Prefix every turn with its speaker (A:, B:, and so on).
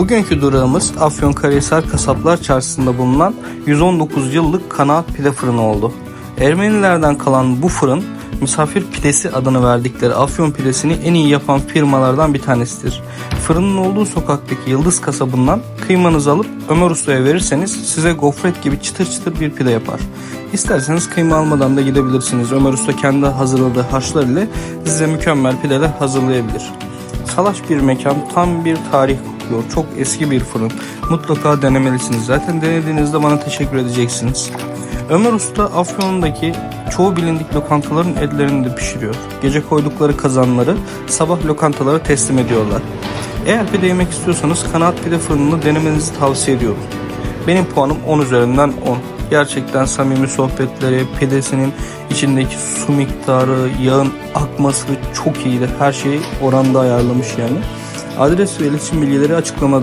A: Bugünkü durağımız Afyonkarahisar Kasaplar Çarşısı'nda bulunan 119 yıllık kanaat pide fırını oldu. Ermenilerden kalan bu fırın misafir pidesi adını verdikleri Afyon pidesini en iyi yapan firmalardan bir tanesidir. Fırının olduğu sokaktaki Yıldız kasabından kıymanızı alıp Ömer Usta'ya verirseniz size gofret gibi çıtır çıtır bir pide yapar. İsterseniz kıyma almadan da gidebilirsiniz. Ömer Usta kendi hazırladığı harçlar ile size mükemmel pideler hazırlayabilir. Salaş bir mekan, tam bir tarih kokuyor. Çok eski bir fırın. Mutlaka denemelisiniz. Zaten denediğinizde bana teşekkür edeceksiniz. Ömer Usta Afyon'daki çoğu bilindik lokantaların etlerini de pişiriyor. Gece koydukları kazanları sabah lokantalara teslim ediyorlar. Eğer pide yemek istiyorsanız kanaat pide fırınını denemenizi tavsiye ediyorum. Benim puanım 10 üzerinden 10. Gerçekten samimi sohbetleri, pidesinin içindeki su miktarı, yağın akması çok iyiydi. Her şeyi oranda ayarlamış yani. Adres ve iletişim bilgileri açıklamada